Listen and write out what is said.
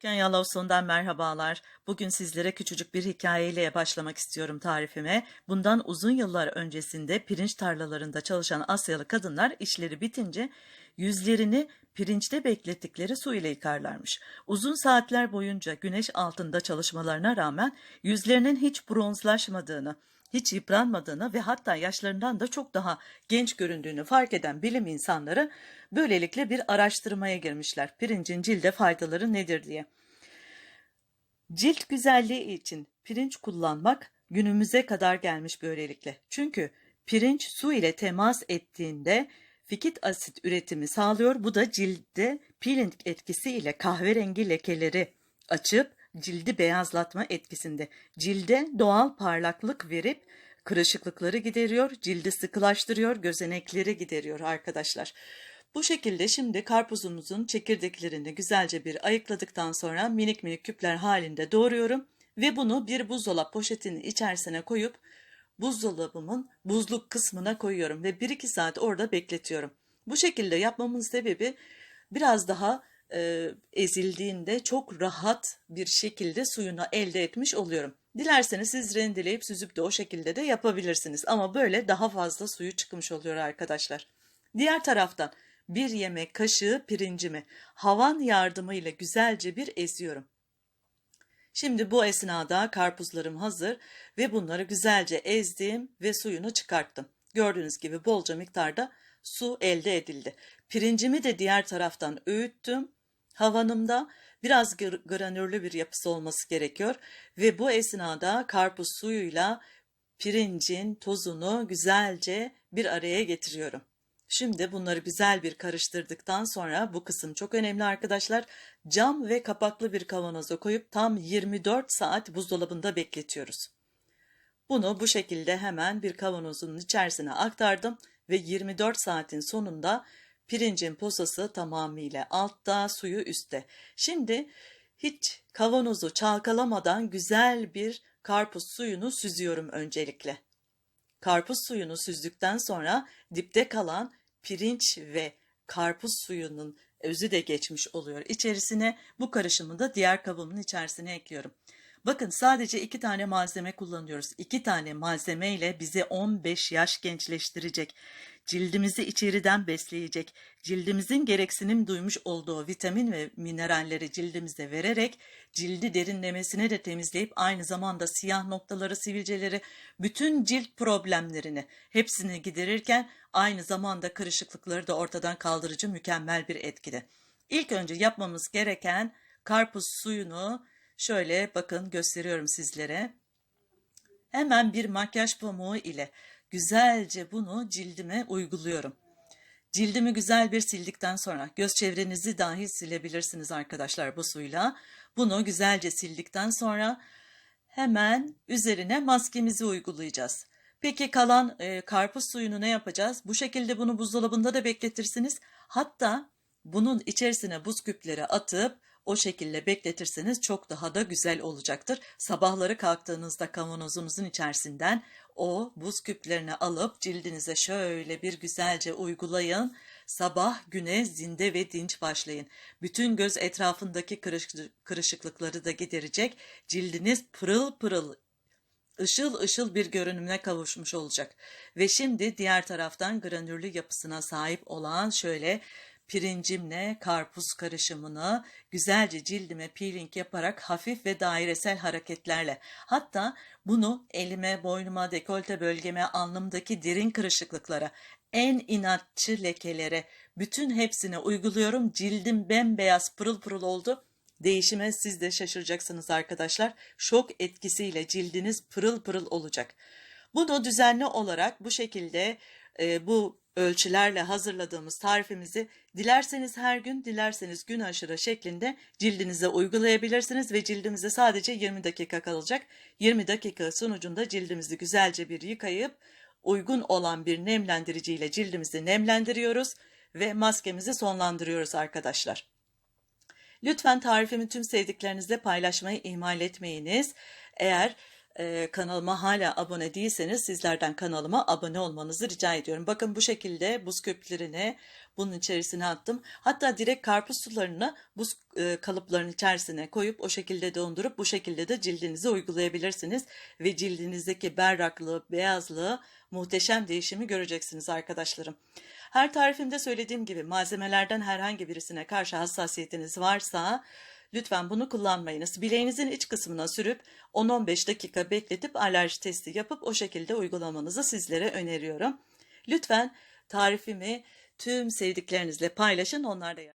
Ken Yaloson'dan merhabalar. Bugün sizlere küçücük bir hikayeyle başlamak istiyorum tarifime. Bundan uzun yıllar öncesinde pirinç tarlalarında çalışan Asyalı kadınlar işleri bitince yüzlerini pirinçte beklettikleri su ile yıkarlarmış. Uzun saatler boyunca güneş altında çalışmalarına rağmen yüzlerinin hiç bronzlaşmadığını, hiç yıpranmadığını ve hatta yaşlarından da çok daha genç göründüğünü fark eden bilim insanları böylelikle bir araştırmaya girmişler. Pirincin cilde faydaları nedir diye. Cilt güzelliği için pirinç kullanmak günümüze kadar gelmiş böylelikle. Çünkü pirinç su ile temas ettiğinde fikit asit üretimi sağlıyor. Bu da cilde peeling etkisiyle kahverengi lekeleri açıp cildi beyazlatma etkisinde. Cilde doğal parlaklık verip kırışıklıkları gideriyor, cildi sıkılaştırıyor, gözenekleri gideriyor arkadaşlar. Bu şekilde şimdi karpuzumuzun çekirdeklerini güzelce bir ayıkladıktan sonra minik minik küpler halinde doğruyorum ve bunu bir buzdolap poşetinin içerisine koyup buzdolabımın buzluk kısmına koyuyorum ve 1-2 saat orada bekletiyorum. Bu şekilde yapmamın sebebi biraz daha e, ezildiğinde çok rahat bir şekilde suyunu elde etmiş oluyorum. Dilerseniz siz rendeleyip süzüp de o şekilde de yapabilirsiniz. Ama böyle daha fazla suyu çıkmış oluyor arkadaşlar. Diğer taraftan bir yemek kaşığı pirincimi havan yardımıyla güzelce bir eziyorum. Şimdi bu esnada karpuzlarım hazır ve bunları güzelce ezdim ve suyunu çıkarttım. Gördüğünüz gibi bolca miktarda su elde edildi. Pirincimi de diğer taraftan öğüttüm. Havanımda biraz granürlü bir yapısı olması gerekiyor ve bu esnada karpuz suyuyla pirincin tozunu güzelce bir araya getiriyorum. Şimdi bunları güzel bir karıştırdıktan sonra bu kısım çok önemli arkadaşlar. Cam ve kapaklı bir kavanoza koyup tam 24 saat buzdolabında bekletiyoruz. Bunu bu şekilde hemen bir kavanozun içerisine aktardım ve 24 saatin sonunda pirincin posası tamamıyla altta, suyu üstte. Şimdi hiç kavanozu çalkalamadan güzel bir karpuz suyunu süzüyorum öncelikle. Karpuz suyunu süzdükten sonra dipte kalan pirinç ve karpuz suyunun özü de geçmiş oluyor. İçerisine bu karışımı da diğer kabımın içerisine ekliyorum. Bakın sadece iki tane malzeme kullanıyoruz. İki tane malzeme ile bizi 15 yaş gençleştirecek. Cildimizi içeriden besleyecek. Cildimizin gereksinim duymuş olduğu vitamin ve mineralleri cildimize vererek cildi derinlemesine de temizleyip aynı zamanda siyah noktaları, sivilceleri, bütün cilt problemlerini hepsini giderirken aynı zamanda kırışıklıkları da ortadan kaldırıcı mükemmel bir etkide. İlk önce yapmamız gereken karpuz suyunu Şöyle bakın gösteriyorum sizlere. Hemen bir makyaj pamuğu ile güzelce bunu cildime uyguluyorum. Cildimi güzel bir sildikten sonra göz çevrenizi dahi silebilirsiniz arkadaşlar bu suyla. Bunu güzelce sildikten sonra hemen üzerine maskemizi uygulayacağız. Peki kalan e, karpuz suyunu ne yapacağız? Bu şekilde bunu buzdolabında da bekletirsiniz. Hatta bunun içerisine buz küpleri atıp o şekilde bekletirseniz çok daha da güzel olacaktır. Sabahları kalktığınızda kavanozunuzun içerisinden o buz küplerini alıp cildinize şöyle bir güzelce uygulayın. Sabah güne zinde ve dinç başlayın. Bütün göz etrafındaki kırışıklıkları da giderecek. Cildiniz pırıl pırıl ışıl ışıl bir görünümüne kavuşmuş olacak. Ve şimdi diğer taraftan granürlü yapısına sahip olan şöyle pirincimle karpuz karışımını güzelce cildime peeling yaparak hafif ve dairesel hareketlerle hatta bunu elime, boynuma, dekolte bölgeme, alnımdaki derin kırışıklıklara, en inatçı lekelere bütün hepsine uyguluyorum. Cildim bembeyaz pırıl pırıl oldu. Değişime siz de şaşıracaksınız arkadaşlar. Şok etkisiyle cildiniz pırıl pırıl olacak. Bunu düzenli olarak bu şekilde e, bu ölçülerle hazırladığımız tarifimizi dilerseniz her gün, dilerseniz gün aşırı şeklinde cildinize uygulayabilirsiniz ve cildimize sadece 20 dakika kalacak. 20 dakika sonucunda cildimizi güzelce bir yıkayıp uygun olan bir nemlendiriciyle cildimizi nemlendiriyoruz ve maskemizi sonlandırıyoruz arkadaşlar. Lütfen tarifimi tüm sevdiklerinizle paylaşmayı ihmal etmeyiniz. Eğer Ee, kanalıma hala abone değilseniz sizlerden kanalıma abone olmanızı rica ediyorum. Bakın bu şekilde buz küplerini bunun içerisine attım. Hatta direkt karpuz sularını buz e, kalıpların içerisine koyup o şekilde dondurup bu şekilde de cildinize uygulayabilirsiniz. Ve cildinizdeki berraklığı, beyazlığı muhteşem değişimi göreceksiniz arkadaşlarım. Her tarifimde söylediğim gibi malzemelerden herhangi birisine karşı hassasiyetiniz varsa lütfen bunu kullanmayınız. Bileğinizin iç kısmına sürüp 10-15 dakika bekletip alerji testi yapıp o şekilde uygulamanızı sizlere öneriyorum. Lütfen tarifimi tüm sevdiklerinizle paylaşın. Onlar da